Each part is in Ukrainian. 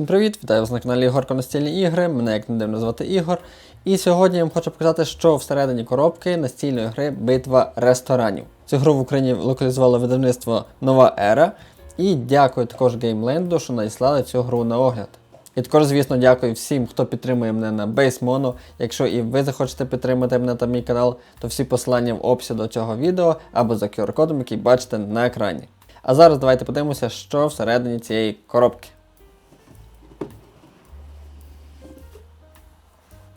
Всім привіт! Вітаю вас на каналі Ігорко Настільні ігри. Мене як не дивно звати Ігор. І сьогодні я вам хочу показати, що всередині коробки настільної гри Битва ресторанів. Цю гру в Україні локалізувало видавництво Нова Ера. І дякую також Геймленду, що надіслали цю гру на огляд. І також, звісно, дякую всім, хто підтримує мене на BaseMono. Якщо і ви захочете підтримати мене та мій канал, то всі посилання в описі до цього відео або за QR-кодом, який бачите на екрані. А зараз давайте подивимося, що всередині цієї коробки.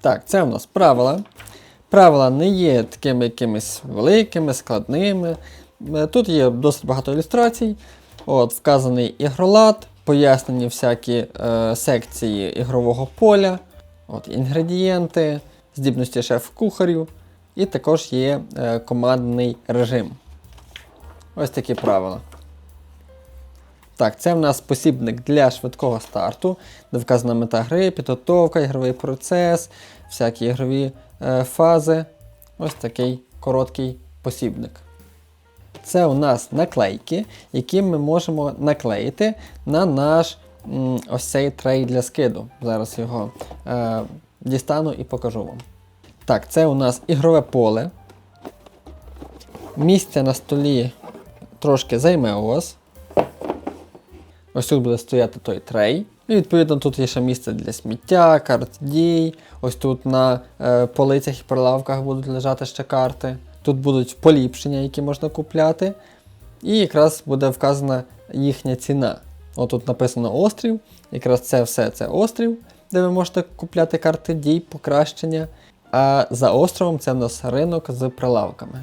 Так, це у нас правила. Правила не є такими якимись великими, складними. Е, Тут є досить багато ілюстрацій. От, Вказаний ігролад, пояснені всякі е, секції ігрового поля, от, інгредієнти, здібності шеф-кухарів, і також є е, командний режим. Ось такі правила. Так, це в нас посібник для швидкого старту, де вказана мета гри, підготовка, ігровий процес, всякі ігрові е, фази. Ось такий короткий посібник. Це у нас наклейки, які ми можемо наклеїти на наш м, ось цей трей для скиду. Зараз його е, дістану і покажу вам. Так, це у нас ігрове поле. Місце на столі трошки займе у вас. Ось тут буде стояти той трей. І відповідно тут є ще місце для сміття, карт дій. Ось тут на е, полицях і прилавках будуть лежати ще карти. Тут будуть поліпшення, які можна купляти. І якраз буде вказана їхня ціна. От тут написано острів. Якраз це все це острів, де ви можете купляти карти дій, покращення. А за островом це в нас ринок з прилавками.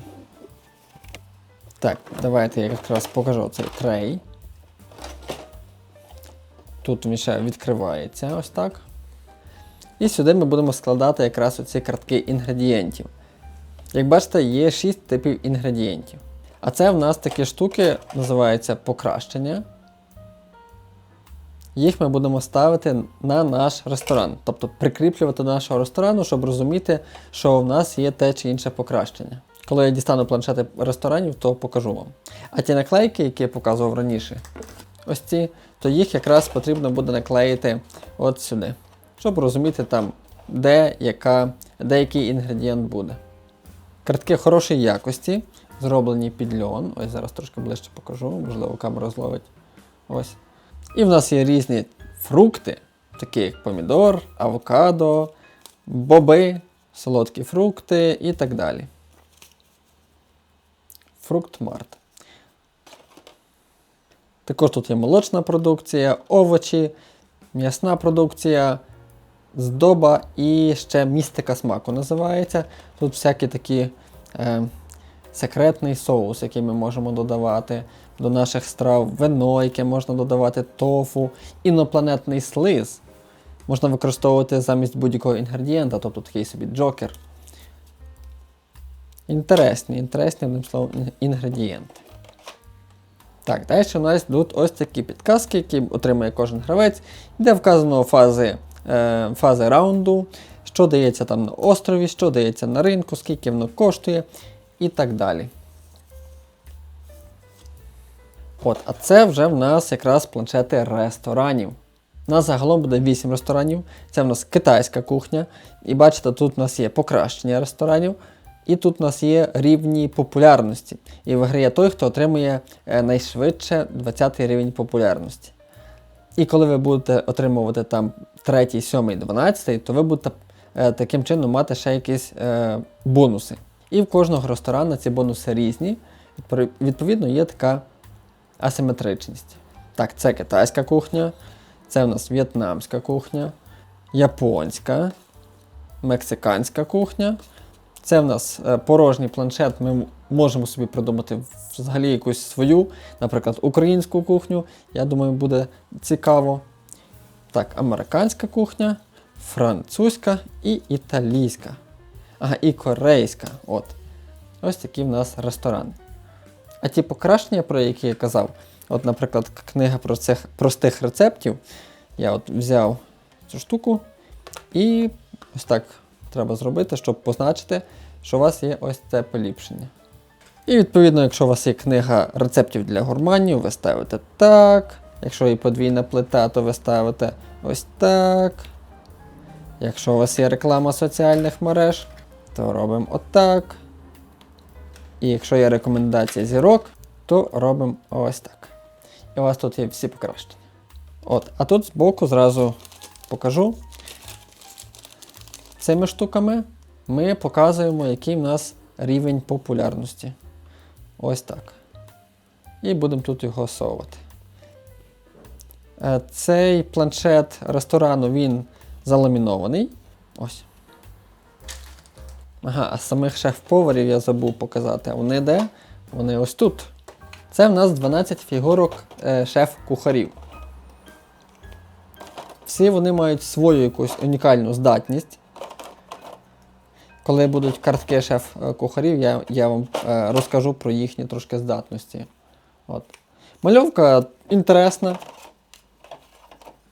Так, давайте я якраз покажу цей трей. Тут він ще відкривається ось так. І сюди ми будемо складати якраз оці картки інгредієнтів. Як бачите, є 6 типів інгредієнтів. А це в нас такі штуки називаються покращення. Їх ми будемо ставити на наш ресторан, тобто прикріплювати до нашого ресторану, щоб розуміти, що в нас є те чи інше покращення. Коли я дістану планшети ресторанів, то покажу вам. А ті наклейки, які я показував раніше, ось ці, то їх якраз потрібно буде наклеїти от сюди, щоб розуміти там, де, яка, де який інгредієнт буде. Картки хорошої якості, зроблені під льон. Ось зараз трошки ближче покажу, можливо, камера зловить. Ось. І в нас є різні фрукти, такі як помідор, авокадо, боби, солодкі фрукти і так далі. Фруктмарт. Також тут є молочна продукція, овочі, м'ясна продукція, здоба і ще містика смаку називається. Тут всякі такі е, секретний соус, який ми можемо додавати до наших страв, вино, яке можна додавати, тофу, інопланетний слиз. Можна використовувати замість будь-якого інгредієнта, тобто такий собі джокер. Інтересні, інтересні, одним словом, інгредієнти. Так, далі у нас йдуть ось такі підказки, які отримує кожен гравець, де вказано фази, е, фази раунду, що дається там на острові, що дається на ринку, скільки воно коштує і так далі. От, а це вже в нас якраз планшети ресторанів. У нас загалом буде 8 ресторанів. Це в нас китайська кухня. І бачите, тут у нас є покращення ресторанів. І тут у нас є рівні популярності. І виграє той, хто отримує е, найшвидше 20 рівень популярності. І коли ви будете отримувати там 3, 7, 12, то ви будете е, таким чином мати ще якісь е, бонуси. І в кожного ресторану ці бонуси різні. Відповідно, є така асиметричність. Так, це китайська кухня, це у нас в'єтнамська кухня, японська, мексиканська кухня. Це в нас е, порожній планшет. Ми можемо собі придумати взагалі якусь свою, наприклад, українську кухню. Я думаю, буде цікаво. Так, американська кухня, французька і італійська. Ага, і корейська. От. Ось такі в нас ресторани. А ті покращення, про які я казав, от, наприклад, книга про цих простих рецептів. Я от взяв цю штуку і ось так треба зробити, щоб позначити, що у вас є ось це поліпшення. І відповідно, якщо у вас є книга рецептів для гурманів, ви ставите так. Якщо і подвійна плита, то ви ставите ось так. Якщо у вас є реклама соціальних мереж, то робимо отак. І якщо є рекомендація зірок, то робимо ось так. І у вас тут є всі покращення. От, а тут збоку зразу покажу. Цими штуками ми показуємо, який в нас рівень популярності. Ось так. І будемо тут його совувати. Е, Цей планшет ресторану він заламінований. Ось. Ага, а самих шеф-поварів я забув показати. Вони де? Вони ось тут. Це в нас 12 фігурок е, шеф-кухарів. Всі вони мають свою якусь унікальну здатність. Коли будуть картки шеф-кухарів, я, я вам е, розкажу про їхні трошки здатності. От. Мальовка інтересна,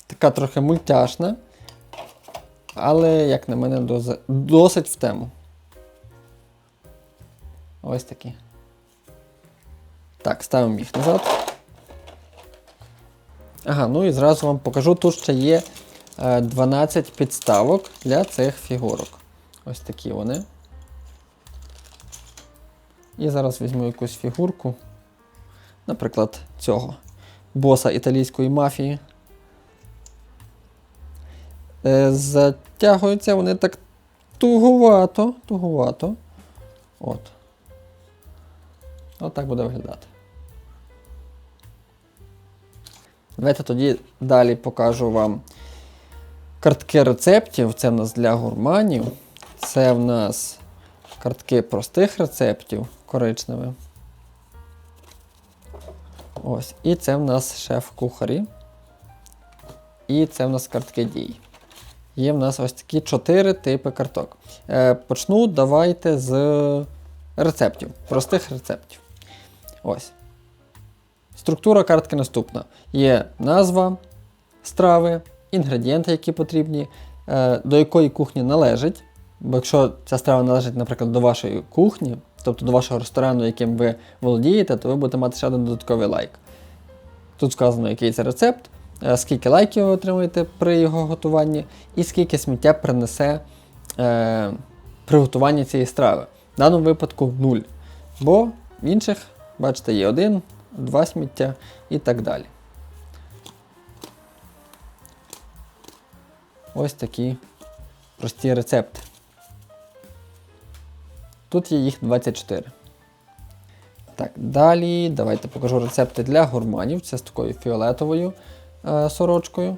така трохи мультяшна, але, як на мене, досить в тему. Ось такі. Так, ставимо їх назад. Ага, ну і зразу вам покажу, тут ще є е, 12 підставок для цих фігурок. Ось такі вони. І зараз візьму якусь фігурку. Наприклад, цього боса італійської мафії. Е, затягуються вони так туговато, туговато. От. От так буде виглядати. Давайте тоді далі покажу вам картки рецептів. Це в нас для гурманів. Це в нас картки простих рецептів коричневі. Ось. І це в нас шеф-кухарі. І це в нас картки дій. Є в нас ось такі чотири типи карток. Е, почну давайте з рецептів, простих рецептів. Ось. Структура картки наступна: є назва страви, інгредієнти, які потрібні, е, до якої кухні належить. Бо якщо ця страва належить, наприклад, до вашої кухні, тобто до вашого ресторану, яким ви володієте, то ви будете мати ще один додатковий лайк. Тут сказано, який це рецепт, е, скільки лайків ви отримуєте при його готуванні, і скільки сміття принесе е, приготування цієї страви. В даному випадку 0. Бо в інших, бачите, є один, два сміття і так далі. Ось такі прості рецепти. Тут є їх 24. Так, далі давайте покажу рецепти для гурманів. Це з такою фіолетовою е, сорочкою.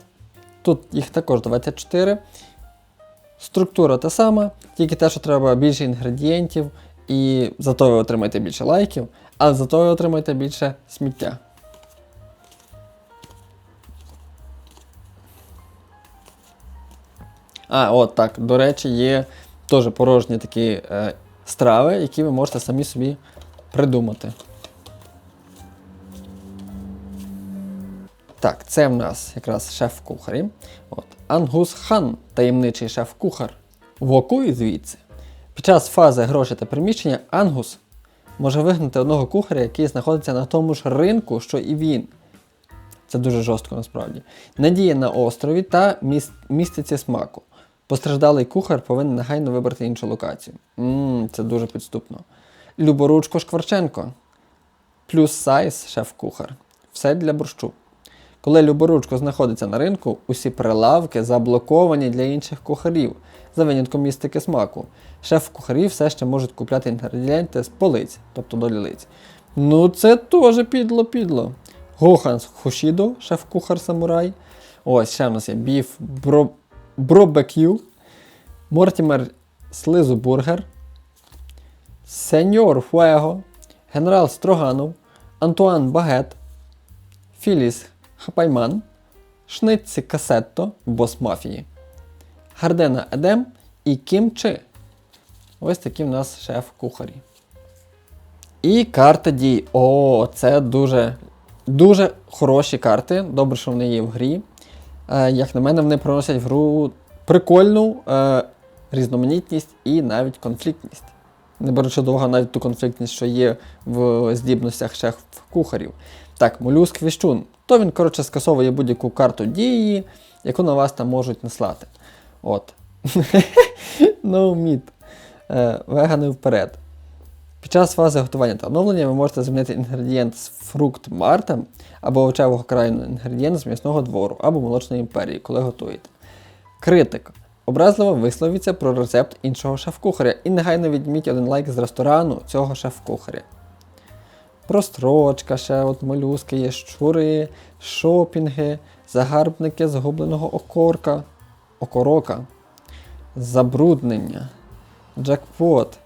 Тут їх також 24. Структура та сама, тільки те, що треба більше інгредієнтів, і зато ви отримаєте більше лайків, а зато ви отримаєте більше сміття. А, от так. До речі, є теж порожні такі е, страви, які ви можете самі собі придумати. Так, це в нас якраз шеф-кухарі. От. Ангус Хан, таємничий шеф-кухар. Вокуй звідси. Під час фази гроші та приміщення Ангус може вигнати одного кухаря, який знаходиться на тому ж ринку, що і він. Це дуже жорстко насправді. Надія на острові та міс... містиці смаку. Постраждалий кухар повинен негайно вибрати іншу локацію. Ммм, це дуже підступно. Люборучко Шкварченко. Плюс сайз шеф-кухар. Все для борщу. Коли Люборучко знаходиться на ринку, усі прилавки заблоковані для інших кухарів, за винятком містики смаку. Шеф-кухарі все ще можуть купляти інгредієнти з полиць, тобто до лілиць. Ну це теж підло-підло. Гохан Хошідо, шеф-кухар самурай. Ось ще в нас є біф бро... Бробекю, Мортімер Слизу Бургер, Сеньор Фуего, Генерал Строганов, Антуан Багет, Філіс Хапайман, Шницці Касетто, бос мафії, Гардена Едем і Кім Чи. Ось такі в нас шеф-кухарі. І карта дій. О, це дуже, дуже хороші карти. Добре, що вони є в грі. Е, як на мене, вони приносять в гру прикольну е, різноманітність і навіть конфліктність. Не беручи до уваги навіть ту конфліктність, що є в здібностях шеф-кухарів. Так, молюск віщун. то він, коротше, скасовує будь-яку карту дії, яку на вас там можуть наслати. От. no meat. Е, Вегани вперед. Під час фази готування та оновлення ви можете замінити інгредієнт з фрукт Марта або овочевого краю на інгредієнт з м'ясного двору або молочної імперії, коли готуєте. Критик. Образливо висловіться про рецепт іншого шеф-кухаря і негайно відміть один лайк з ресторану цього шеф-кухаря. Прострочка, ще от молюски є, щури, шопінги, загарбники загубленого окорка, окорока, забруднення, джекпот,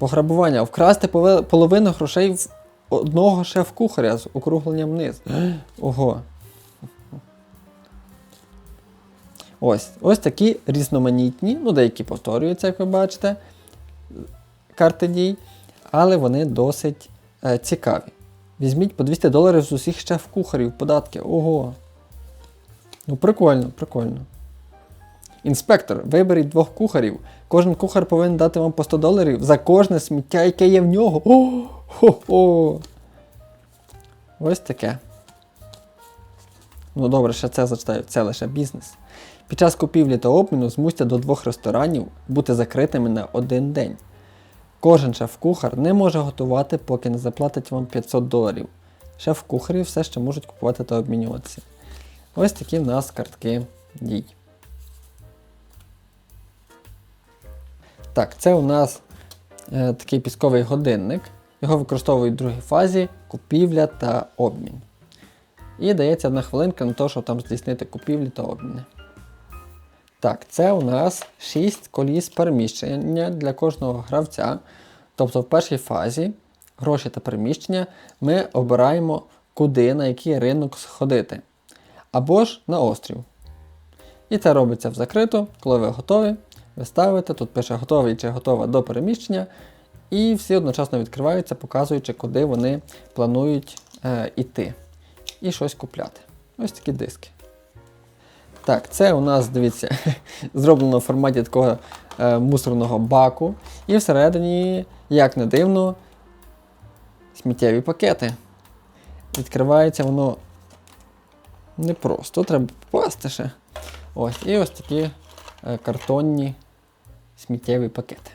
пограбування, вкрасти половину грошей в одного шеф-кухаря з округленням вниз. Ого. Ось, ось такі різноманітні, ну деякі повторюються, як ви бачите, карти дій, але вони досить е, цікаві. Візьміть по 200 доларів з усіх шеф-кухарів податки. Ого. Ну, прикольно, прикольно. Інспектор, виберіть двох кухарів. Кожен кухар повинен дати вам по 100 доларів за кожне сміття, яке є в нього. О, хо-хо. Ось таке. Ну добре, ще це зачитаю, це лише бізнес. Під час купівлі та обміну змусьте до двох ресторанів бути закритими на один день. Кожен шеф-кухар не може готувати, поки не заплатить вам 500 доларів. Шеф-кухарі все ще можуть купувати та обмінюватися. Ось такі в нас картки дій. Так, це у нас е, такий пісковий годинник. Його використовують в другій фазі купівля та обмін. І дається одна хвилинка на те, щоб там здійснити купівлі та обміни. Так, це у нас 6 коліс переміщення для кожного гравця. Тобто в першій фазі гроші та переміщення ми обираємо, куди, на який ринок сходити. Або ж на острів. І це робиться в закрито, коли ви готові. Ви ставите, тут пише готовий чи готова до переміщення. І всі одночасно відкриваються, показуючи, куди вони планують е, іти. І щось купляти. Ось такі диски. Так, це у нас, дивіться, зроблено в форматі такого е, мусорного баку. І всередині, як не дивно, сміттєві пакети. Відкривається воно непросто, треба попасти ще. Ось, і ось такі картонні сміттєві пакети.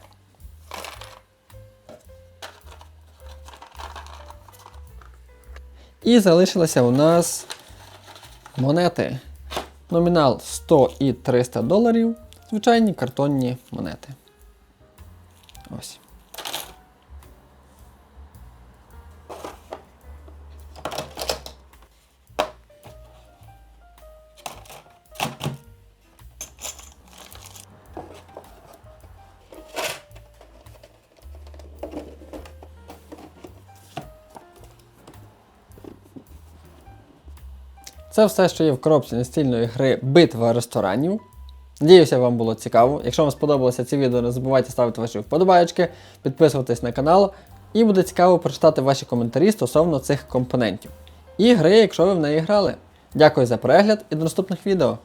І залишилися у нас монети. Номінал 100 і 300 доларів. Звичайні картонні монети. Ось. Це все, що є в коробці настільної гри Битва ресторанів. Надіюся, вам було цікаво. Якщо вам сподобалося це відео, не забувайте ставити ваші вподобайки, підписуватись на канал, і буде цікаво прочитати ваші коментарі стосовно цих компонентів. І гри, якщо ви в неї грали. Дякую за перегляд і до наступних відео.